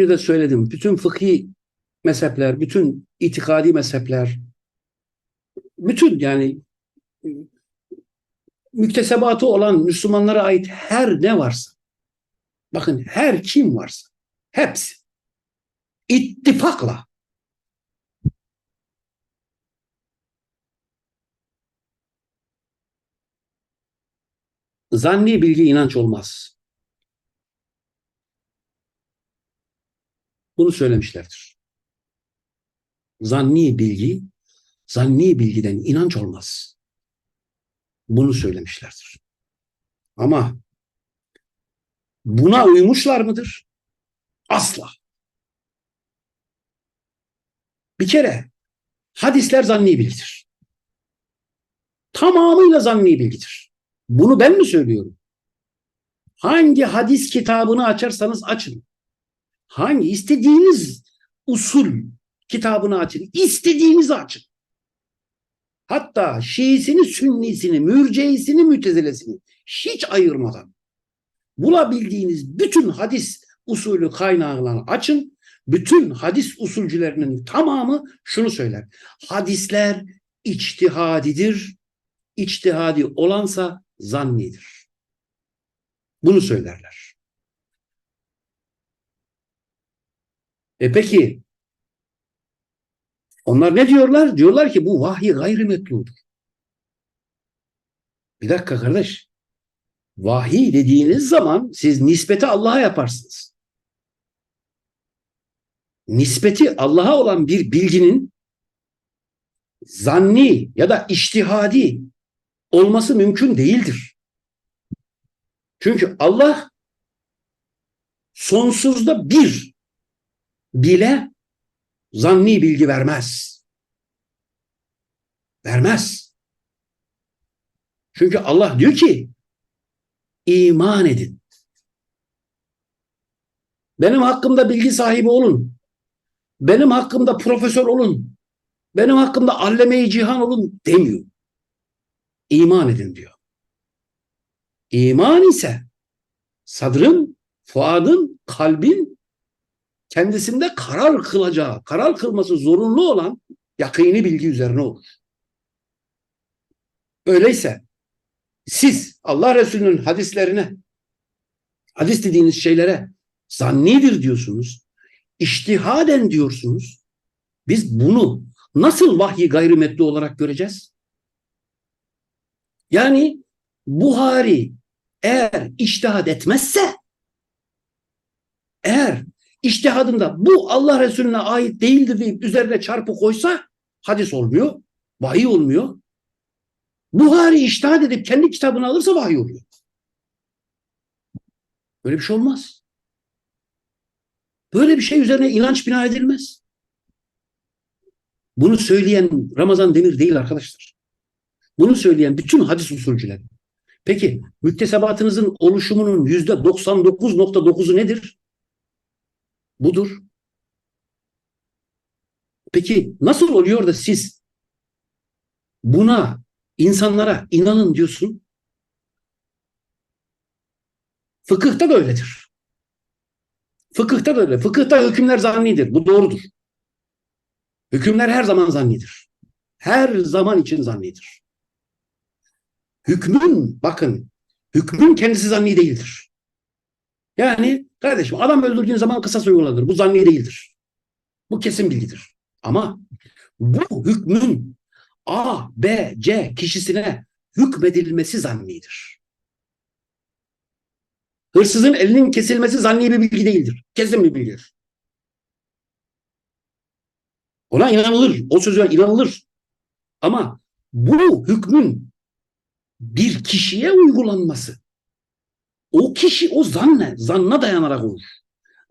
önce de söyledim. Bütün fıkhi mezhepler, bütün itikadi mezhepler, bütün yani müktesebatı olan Müslümanlara ait her ne varsa, bakın her kim varsa, hepsi ittifakla zanni bilgi inanç olmaz. Bunu söylemişlerdir. Zanni bilgi, zanni bilgiden inanç olmaz. Bunu söylemişlerdir. Ama buna uymuşlar mıdır? Asla. Bir kere hadisler zanni bilgidir. Tamamıyla zanni bilgidir. Bunu ben mi söylüyorum? Hangi hadis kitabını açarsanız açın. Hangi istediğiniz usul kitabını açın. İstediğinizi açın. Hatta Şiisini, Sünnisini, Mürceisini, Mütezilesini hiç ayırmadan bulabildiğiniz bütün hadis usulü kaynağını açın. Bütün hadis usulcülerinin tamamı şunu söyler. Hadisler içtihadidir. İçtihadi olansa zannidir. Bunu söylerler. E peki onlar ne diyorlar? Diyorlar ki bu vahyi gayrimetludur. Bir dakika kardeş. Vahiy dediğiniz zaman siz nispeti Allah'a yaparsınız. Nispeti Allah'a olan bir bilginin zanni ya da iştihadi olması mümkün değildir. Çünkü Allah sonsuzda bir bile zanni bilgi vermez. Vermez. Çünkü Allah diyor ki iman edin. Benim hakkımda bilgi sahibi olun. Benim hakkımda profesör olun. Benim hakkımda alleme-i cihan olun demiyor. İman edin diyor. İman ise sadrın, fuadın, kalbin kendisinde karar kılacağı, karar kılması zorunlu olan yakini bilgi üzerine olur. Öyleyse siz Allah Resulü'nün hadislerine, hadis dediğiniz şeylere zannidir diyorsunuz, iştihaden diyorsunuz. Biz bunu nasıl vahyi gayrimetli olarak göreceğiz? Yani Buhari eğer iştihad etmezse eğer iştihadında bu Allah Resulüne ait değildir deyip üzerine çarpı koysa hadis olmuyor, vahiy olmuyor. Buhari iştihad edip kendi kitabını alırsa vahiy oluyor. Böyle bir şey olmaz. Böyle bir şey üzerine inanç bina edilmez. Bunu söyleyen Ramazan Demir değil arkadaşlar. Bunu söyleyen bütün hadis usulcüler. Peki müktesebatınızın oluşumunun yüzde 99.9'u nedir? Budur. Peki nasıl oluyor da siz buna insanlara inanın diyorsun? Fıkıhta da öyledir. Fıkıhta da öyle. Fıkıhta hükümler zannidir. Bu doğrudur. Hükümler her zaman zannidir. Her zaman için zannidir. Hükmün bakın hükmün kendisi zanni değildir. Yani kardeşim adam öldürdüğün zaman kısas uygulanır. Bu zanni değildir. Bu kesin bilgidir. Ama bu hükmün A, B, C kişisine hükmedilmesi zannidir. Hırsızın elinin kesilmesi zanni bir bilgi değildir. Kesin bir bilgidir. Ona inanılır. O sözüne inanılır. Ama bu hükmün bir kişiye uygulanması o kişi o zanne, zanna dayanarak olur.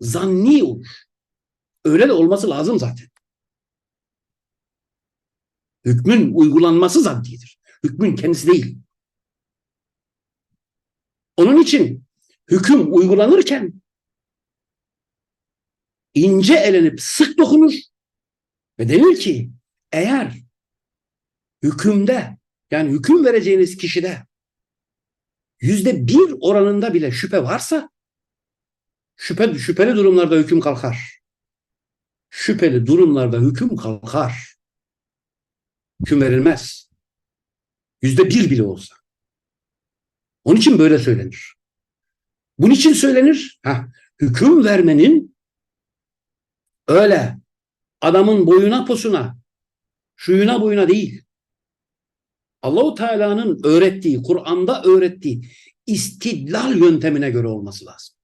Zanni olur. Öyle de olması lazım zaten. Hükmün uygulanması zannidir. Hükmün kendisi değil. Onun için hüküm uygulanırken ince elenip sık dokunur ve denir ki eğer hükümde yani hüküm vereceğiniz kişide yüzde bir oranında bile şüphe varsa Şüphe, şüpheli durumlarda hüküm kalkar. Şüpheli durumlarda hüküm kalkar. Hüküm verilmez. Yüzde bir bile olsa. Onun için böyle söylenir. Bunun için söylenir. Heh, hüküm vermenin öyle adamın boyuna posuna, şuyuna buyuna değil. Allahu Teala'nın öğrettiği, Kur'an'da öğrettiği istidlal yöntemine göre olması lazım.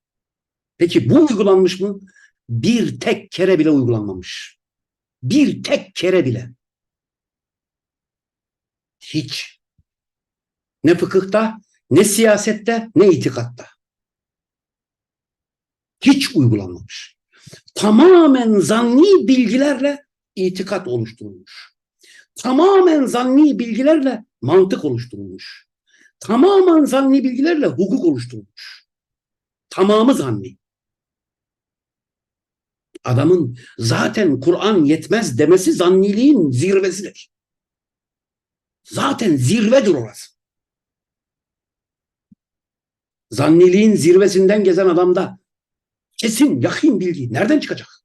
Peki bu uygulanmış mı? Bir tek kere bile uygulanmamış. Bir tek kere bile. Hiç. Ne fıkıhta, ne siyasette, ne itikatta. Hiç uygulanmamış. Tamamen zanni bilgilerle itikat oluşturulmuş. Tamamen zanni bilgilerle mantık oluşturulmuş. Tamamen zanni bilgilerle hukuk oluşturulmuş. Tamamı zanni. Adamın zaten Kur'an yetmez demesi zanniliğin zirvesidir. Zaten zirvedir orası. Zanniliğin zirvesinden gezen adamda kesin yakin bilgi nereden çıkacak?